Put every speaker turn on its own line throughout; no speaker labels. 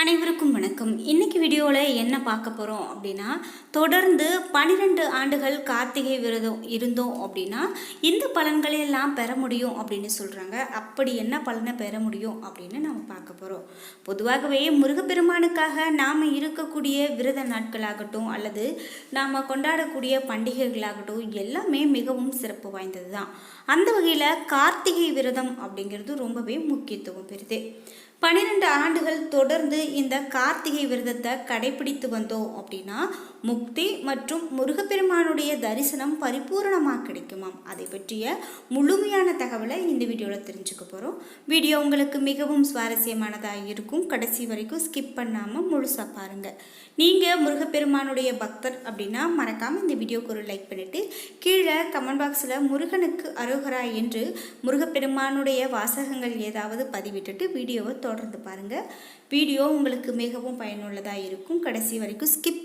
அனைவருக்கும் வணக்கம். இன்னைக்கு வீடியோவில் என்ன பார்க்க போகிறோம் அப்படின்னா தொடர்ந்து பன்னிரெண்டு ஆண்டுகள் கார்த்திகை விரதம் இருந்தோம் அப்படின்னா இந்த பலன்களை எல்லாம் பெற முடியும் அப்படின்னு சொல்கிறாங்க அப்படி என்ன பலனை பெற முடியும் அப்படின்னு நம்ம பார்க்க போகிறோம் பொதுவாகவே முருகப்பெருமானுக்காக நாம் இருக்கக்கூடிய விரத நாட்களாகட்டும் அல்லது நாம் கொண்டாடக்கூடிய பண்டிகைகளாகட்டும் எல்லாமே மிகவும் சிறப்பு வாய்ந்தது தான் அந்த வகையில் கார்த்திகை விரதம் அப்படிங்கிறது ரொம்பவே முக்கியத்துவம் பெறுது. பன்னிரெண்டு ஆண்டுகள் தொடர்ந்து இந்த கார்த்திகை விரதத்தை கடைபிடித்து வந்தோம் அப்படின்னா முக்தி மற்றும் முருகப்பெருமானுடைய தரிசனம் பரிபூரணமாக கிடைக்குமாம். அதை பற்றிய முழுமையான தகவலை இந்த வீடியோவில் தெரிஞ்சுக்க போகிறோம் வீடியோ உங்களுக்கு மிகவும் சுவாரஸ்யமானதாக இருக்கும். கடைசி வரைக்கும் ஸ்கிப் பண்ணாமல் முழுசாக பாருங்கள் நீங்கள் முருகப்பெருமானுடைய பக்தர் அப்படின்னா மறக்காமல் இந்த வீடியோக்கு ஒரு லைக் பண்ணிவிட்டு கீழே கமெண்ட் பாக்ஸில் முருகனுக்கு அரோகரா என்று முருகப்பெருமானுடைய வாசகங்கள் ஏதாவது பதிவிட்டுட்டு வீடியோவை தொடர்ந்து பாருங்கள் வீடியோ உங்களுக்கு மிகவும் பயனுள்ளதாக இருக்கும். கடைசி வரைக்கும் ஸ்கிப்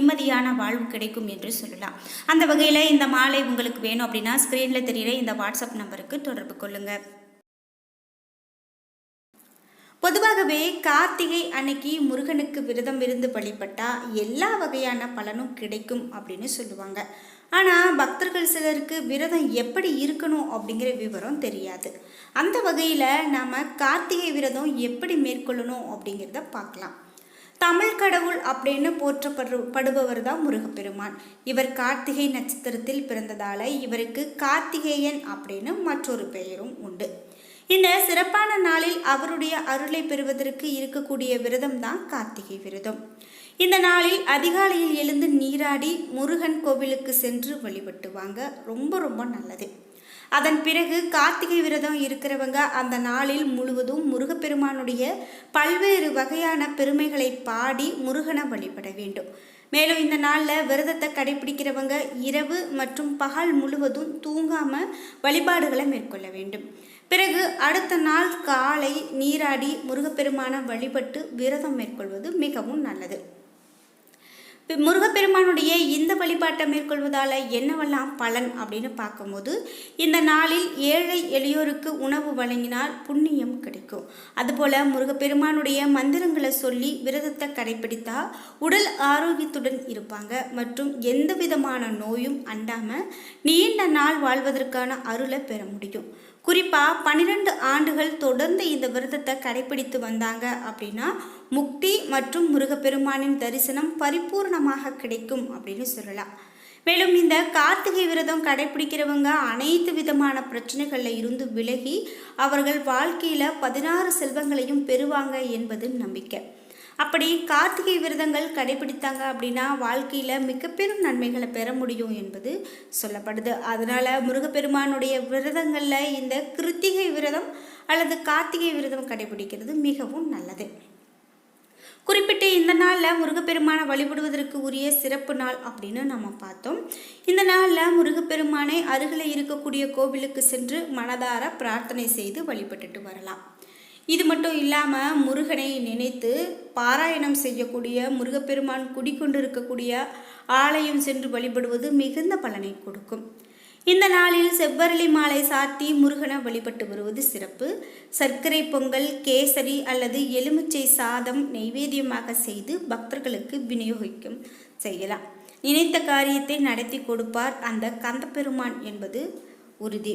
நிம்மதியான வாழ்வு கிடைக்கும் என்று சொல்லலாம். அந்த வகையில் இந்த மாலை உங்களுக்கு வேணும் அப்படின்னா ஸ்க்ரீனில் தெரிகிற இந்த வாட்ஸ்அப் நம்பருக்கு தொடர்பு கொள்ளுங்கள் பொதுவாகவே கார்த்திகை அன்னைக்கு முருகனுக்கு விரதம் இருந்து வழிபட்டால் எல்லா வகையான பலனும் கிடைக்கும் அப்படின்னு சொல்லுவாங்க. ஆனால் பக்தர்கள் சிலருக்கு விரதம் எப்படி இருக்கணும் அப்படிங்கிற விவரம் தெரியாது. அந்த வகையில் நாம் கார்த்திகை விரதம் எப்படி மேற்கொள்ளணும் அப்படிங்கிறத பார்க்கலாம். தமிழ் கடவுள் அப்படின்னு போற்றப்படு படுபவர் தான் முருகப்பெருமான். இவர் கார்த்திகை நட்சத்திரத்தில் பிறந்ததால இவருக்கு கார்த்திகேயன் அப்படின்னு மற்றொரு பெயரும் உண்டு. இந்த சிறப்பான நாளில் அவருடைய அருளை பெறுவதற்கு இருக்கக்கூடிய விரதம் தான் கார்த்திகை விரதம். இந்த நாளில் அதிகாலையில் எழுந்து நீராடி முருகன் கோவிலுக்கு சென்று வழிபட்டுவாங்க ரொம்ப ரொம்ப நல்லது. அதன் பிறகு கார்த்திகை விரதம் இருக்கிறவங்க அந்த நாளில் முழுவதும் முருகப்பெருமானுடைய பல்வேறு வகையான பெருமைகளை பாடி முருகனை வழிபட வேண்டும். மேலும் இந்த நாளில் விரதத்தை கடைபிடிக்கிறவங்க இரவு மற்றும் பகல் முழுவதும் தூங்காமல் வழிபாடுகளை மேற்கொள்ள வேண்டும். பிறகு அடுத்த நாள் காலை நீராடி முருகப்பெருமானை வழிபட்டு விரதம் மேற்கொள்வது மிகவும் நல்லது. முருகப்பெருமானுடைய இந்த வழிபாட்டை மேற்கொள்வதால் என்னவெல்லாம் பலன் அப்படின்னு பார்க்கும்போது இந்த நாளில் ஏழை எளியோருக்கு உணவு வழங்கினால் புண்ணியம் கிடைக்கும். அதுபோல் முருகப்பெருமானுடைய மந்திரங்களை சொல்லி விரதத்தை கடைபிடித்தா உடல் ஆரோக்கியத்துடன் இருப்பாங்க. மற்றும் எந்த விதமான நோயும் அண்டாமல் நீண்ட நாள் வாழ்வதற்கான அருளை பெற முடியும். குறிப்பாக பன்னிரெண்டு ஆண்டுகள் தொடர்ந்து இந்த விரதத்தை கடைபிடித்து வந்தாங்க அப்படின்னா முக்தி மற்றும் முருகப்பெருமானின் தரிசனம் பரிபூர்ணமாக கிடைக்கும் அப்படின்னு சொல்லலாம். மேலும் இந்த கார்த்திகை விரதம் கடைபிடிக்கிறவங்க அனைத்து விதமான பிரச்சனைகளில் இருந்து விலகி அவர்கள் வாழ்க்கையில் பதினாறு செல்வங்களையும் பெறுவாங்க என்பது நம்பிக்கை. அப்படி கார்த்திகை விரதங்கள் கடைபிடித்தாங்க அப்படின்னா வாழ்க்கையில் மிகப்பெரும் நன்மைகளை பெற முடியும் என்பது சொல்லப்படுது. அதனால் முருகப்பெருமானுடைய விரதங்களில் இந்த கிருத்திகை விரதம் அல்லது கார்த்திகை விரதம் கடைபிடிக்கிறது மிகவும் நல்லது. குறிப்பிட்ட இந்த நாளில் முருகப்பெருமானை வழிபடுவதற்கு உரிய சிறப்பு நாள் அப்படின்னு நம்ம பார்த்தோம். இந்த நாளில் முருகப்பெருமானை அருகில் இருக்கக்கூடிய கோவிலுக்கு சென்று மனதார பிரார்த்தனை செய்து வழிபட்டுட்டு வரலாம். இது மட்டும் இல்லாமல் முருகனை நினைத்து பாராயணம் செய்யக்கூடிய முருகப்பெருமான் குடிக்கொண்டிருக்கக்கூடிய ஆலயம் சென்று வழிபடுவது மிகுந்த பலனை கொடுக்கும். இந்த நாளில் செவ்வரளி மாலை சாத்தி முருகனை வழிபட்டு வருவது சிறப்பு. சர்க்கரை பொங்கல் கேசரி அல்லது எலுமிச்சை சாதம் நைவேத்தியமாக செய்து பக்தர்களுக்கு விநியோகிக்கும் செய்யலாம். நினைத்த காரியத்தை நடத்தி கொடுப்பார் அந்த கந்தப்பெருமான் என்பது உறுதி.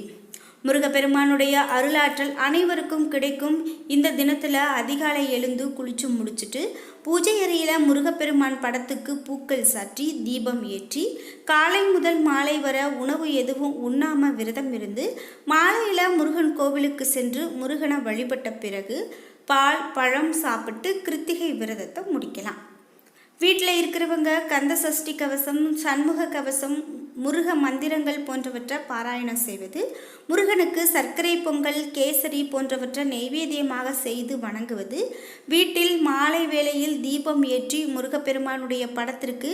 முருகப்பெருமானுடைய அருளாற்றல் அனைவருக்கும் கிடைக்கும். இந்த தினத்தில் அதிகாலை எழுந்து குளிச்சு முடிச்சுட்டு பூஜை அறையில் முருகப்பெருமான் படத்துக்கு பூக்கள் சாற்றி தீபம் ஏற்றி காலை முதல் மாலை வர உணவு எதுவும் உண்ணாம விரதம் இருந்து மாலையில் முருகன் கோவிலுக்கு சென்று முருகனை வழிபட்ட பிறகு பால் பழம் சாப்பிட்டு கிருத்திகை விரதத்தை முடிக்கலாம். வீட்டில் இருக்கிறவங்க கந்த சஷ்டி கவசம் சண்முக கவசம் முருக மந்திரங்கள் போன்றவற்றை பாராயணம் செய்வது முருகனுக்கு சர்க்கரை பொங்கல் கேசரி போன்றவற்றை நெய்வேத்தியமாக செய்து வணங்குவது வீட்டில் மாலை வேளையில் தீபம் ஏற்றி முருகப்பெருமானுடைய படத்திற்கு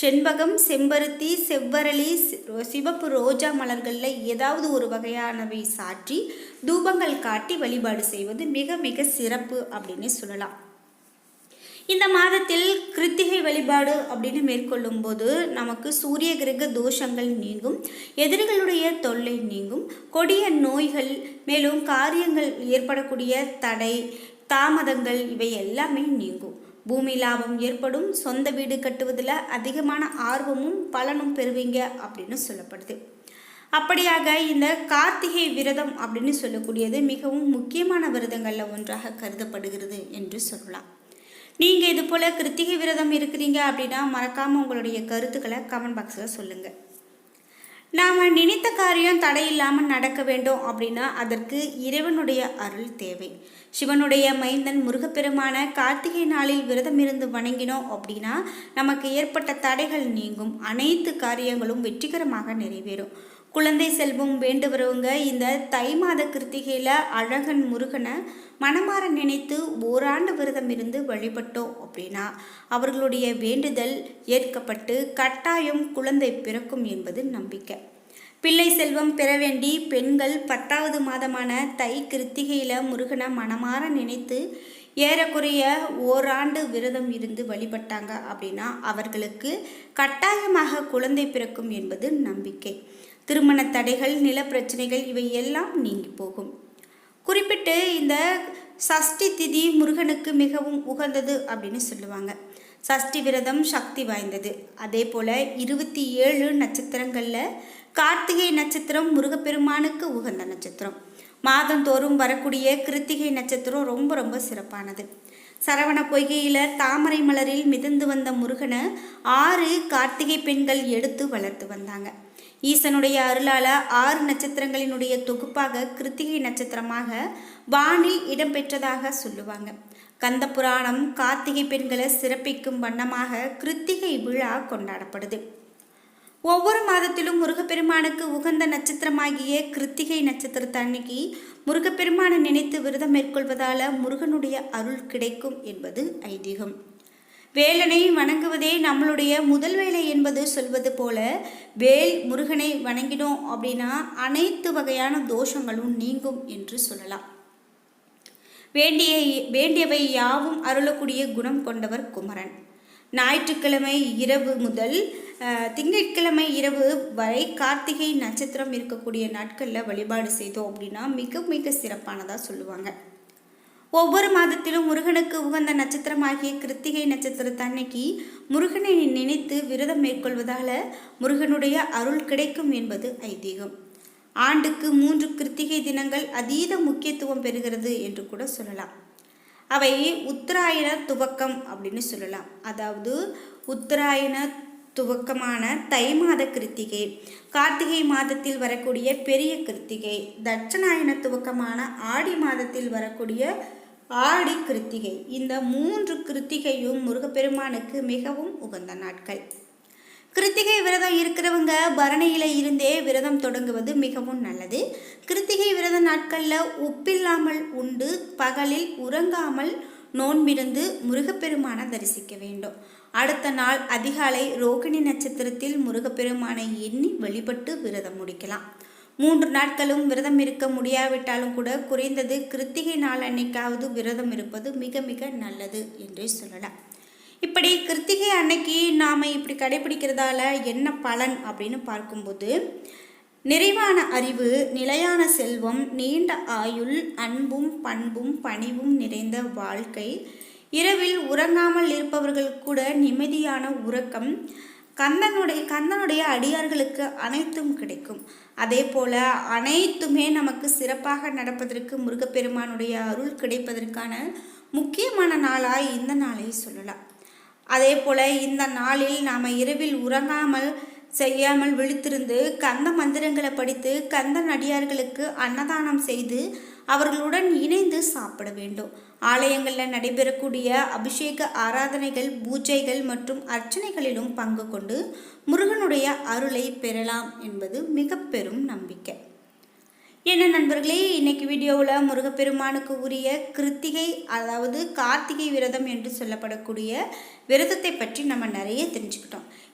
செண்பகம் செம்பருத்தி செவ்வரளி சி- சிவப்பு ரோஜா மலர்களில் ஏதாவது ஒரு வகையானவை சாற்றி தூபங்கள் காட்டி வழிபாடு செய்வது மிக மிக சிறப்பு அப்படின்னு சொல்லலாம். இந்த மாதத்தில் கிருத்திகை வழிபாடு அப்படின்னு மேற்கொள்ளும் போது நமக்கு சூரிய கிரக தோஷங்கள் நீங்கும் எதிரிகளுடைய தொல்லை நீங்கும் கொடிய நோய்கள் மேலும் காரியங்கள் ஏற்படக்கூடிய தடை தாமதங்கள் இவை எல்லாமே நீங்கும். பூமி லாபம் ஏற்படும் சொந்த வீடு கட்டுவதில் அதிகமான ஆர்வமும் பலனும் பெறுவீங்க அப்படின்னு சொல்லப்படுது. அப்படியாக இந்த கார்த்திகை விரதம் அப்படின்னு சொல்லக்கூடியது மிகவும் முக்கியமான விரதங்களில் ஒன்றாக கருதப்படுகிறது என்று சொல்லலாம். நீங்கள் இது போல் கிருத்திகை விரதம் இருக்கிறீங்க அப்படின்னா மறக்காமல் உங்களுடைய கருத்துக்களை கமெண்ட் பாக்ஸில் சொல்லுங்கள் நாம் நினைத்த காரியம் தடையில்லாமல் நடக்க வேண்டும் அப்படின்னா அதற்கு இறைவனுடைய அருள் தேவை. சிவனுடைய மைந்தன் முருகப்பெருமான கார்த்திகை நாளில் விரதம் இருந்து வணங்கினோம் அப்படின்னா நமக்கு ஏற்பட்ட தடைகள் நீங்கும். அனைத்து காரியங்களும் வெற்றிகரமாக நிறைவேறும். குழந்தை செல்வம் வேண்டுகிறவங்க இந்த தை மாத கிருத்திகையில் அழகன் முருகனை மனமாற நினைத்து ஓராண்டு விரதம் இருந்து வழிபட்டோம் அப்படின்னா அவர்களுடைய வேண்டுதல் ஏற்கப்பட்டு கட்டாயம் குழந்தை பிறக்கும் என்பது நம்பிக்கை. பிள்ளை செல்வம் பெற வேண்டி பெண்கள் பத்தாவது மாதமான தை கிருத்திகையில் முருகனை மனமாற நினைத்து ஏறக்குறைய ஓராண்டு விரதம் இருந்து வழிபட்டாங்க அப்படின்னா அவர்களுக்கு கட்டாயமாக குழந்தை பிறக்கும் என்பது நம்பிக்கை. திருமண தடைகள் நிலப்பிரச்சனைகள் இவை எல்லாம் நீங்கி போகும். குறிப்பிட்டு இந்த சஷ்டி திதி முருகனுக்கு மிகவும் உகந்தது அப்படின்னு சொல்லுவாங்க. சஷ்டி விரதம் சக்தி வாய்ந்தது. அதே போல் இருபத்தி ஏழு நட்சத்திரங்களில் கார்த்திகை நட்சத்திரம் முருகப்பெருமானுக்கு உகந்த நட்சத்திரம். மாதந்தோறும் வரக்கூடிய கிருத்திகை நட்சத்திரம் ரொம்ப ரொம்ப சிறப்பானது. சரவண பொய்கையில் தாமரை மலரில் மிதந்து வந்த முருகனை ஆறு கார்த்திகை பெண்கள் எடுத்து வளர்த்து வந்தாங்க. ஈசனுடைய அருளால ஆறு நட்சத்திரங்களினுடைய தொகுப்பாக கிருத்திகை நட்சத்திரமாக வானில் இடம்பெற்றதாக சொல்லுவாங்க. கந்த புராணம் கார்த்திகை பெண்களை சிறப்பிக்கும் வண்ணமாக கிருத்திகை விழா கொண்டாடப்படுது. ஒவ்வொரு மாதத்திலும் முருகப்பெருமானுக்கு உகந்த நட்சத்திரமாகிய கிருத்திகை நட்சத்திரத்தை அன்னைக்கு முருகப்பெருமானை நினைத்து விரதம் மேற்கொள்வதால முருகனுடைய அருள் கிடைக்கும் என்பது ஐதீகம். வேலனை வணங்குவதே நம்மளுடைய முதல் வேலை என்பது சொல்வது போல வேல் முருகனை வணங்கினோம் அப்படின்னா அனைத்து வகையான தோஷங்களும் நீங்கும் என்று சொல்லலாம். வேண்டிய வேண்டியவை யாவும் அருளக்கூடிய குணம் கொண்டவர் குமரன். ஞாயிற்றுக்கிழமை இரவு முதல் திங்கட்கிழமை இரவு வரை கார்த்திகை நட்சத்திரம் இருக்கக்கூடிய நாட்களில் வழிபாடு செய்தோம் அப்படின்னா மிக மிக சிறப்பானதாக சொல்லுவாங்க. ஒவ்வொரு மாதத்திலும் முருகனுக்கு உகந்த நட்சத்திரமாகிய கிருத்திகை நட்சத்திரத்தன்னைக்கு முருகனை நினைத்து விரதம் மேற்கொள்வதால முருகனுடைய அருள் கிடைக்கும் என்பது ஐதீகம். ஆண்டுக்கு மூன்று கிருத்திகை தினங்கள் அதீத முக்கியத்துவம் பெறுகிறது என்று கூட சொல்லலாம். அவை உத்தராயண துவக்கம் அப்படின்னு சொல்லலாம். அதாவது உத்தராயண துவக்கமான தை மாத கிருத்திகை கார்த்திகை மாதத்தில் வரக்கூடிய பெரிய கிருத்திகை தட்சநாயன துவக்கமான ஆடி மாதத்தில் வரக்கூடிய ஆடி கிருத்திகை. இந்த மூன்று கிருத்திகையும் முருகப்பெருமானுக்கு மிகவும் உகந்த நாட்கள். கிருத்திகை விரதம் இருக்கிறவங்க பரணியில இருந்தே விரதம் தொடங்குவது மிகவும் நல்லது. கிருத்திகை விரத நாட்களில் உப்பில்லாமல் உண்டு பகலில் உறங்காமல் நோன்பிருந்து முருகப்பெருமானை தரிசிக்க வேண்டும். அடுத்த நாள் அதிகாலை ரோகிணி நட்சத்திரத்தில் முருகப்பெருமானை எண்ணி வழிபட்டு விரதம் முடிக்கலாம். மூன்று நாட்களும் விரதம் இருக்க முடியாவிட்டாலும் கூட குறைந்தது கிருத்திகை நாள் அன்னைக்காவது விரதம் இருப்பது மிக மிக நல்லது என்றே சொல்லலாம். இப்படி கிருத்திகை அன்னைக்கு நாம் இப்படி கடைபிடிக்கிறதால என்ன பலன் அப்படின்னு பார்க்கும்போது நிறைவான அறிவு நிலையான செல்வம் நீண்ட ஆயுள் அன்பும் பண்பும் பணிவும் நிறைந்த வாழ்க்கை இரவில் உறங்காமல் இருப்பவர்கள் கூட நிம்மதியான உறக்கம் கந்தனுடைய கந்தனுடைய அடியார்களுக்கு அனைத்தும் கிடைக்கும். அதே போல் அனைத்துமே நமக்கு சிறப்பாக நடப்பதற்கு முருகப்பெருமானுடைய அருள் கிடைப்பதற்கான முக்கியமான நாளாக இந்த நாளை சொல்லலாம். அதே போல் இந்த நாளில் நாம் இரவில் உறங்காமல் செய்யாமல் விழித்திருந்து கந்த மந்திரங்களை படித்து கந்த நடிகார்களுக்கு அன்னதானம் செய்து அவர்களுடன் இணைந்து சாப்பிட வேண்டும். ஆலயங்களில் நடைபெறக்கூடிய அபிஷேக ஆராதனைகள் பூஜைகள் மற்றும் அர்ச்சனைகளிலும் பங்கு கொண்டு முருகனுடைய அருளை பெறலாம் என்பது மிக பெரும் நம்பிக்கை. என்ன நண்பர்களே இன்னைக்கு வீடியோவில் முருகப்பெருமானுக்கு உரிய கிருத்திகை அதாவது கார்த்திகை விரதம் என்று சொல்லப்படக்கூடிய விரதத்தை பற்றி நம்ம நிறைய தெரிஞ்சுக்கிட்டோம்.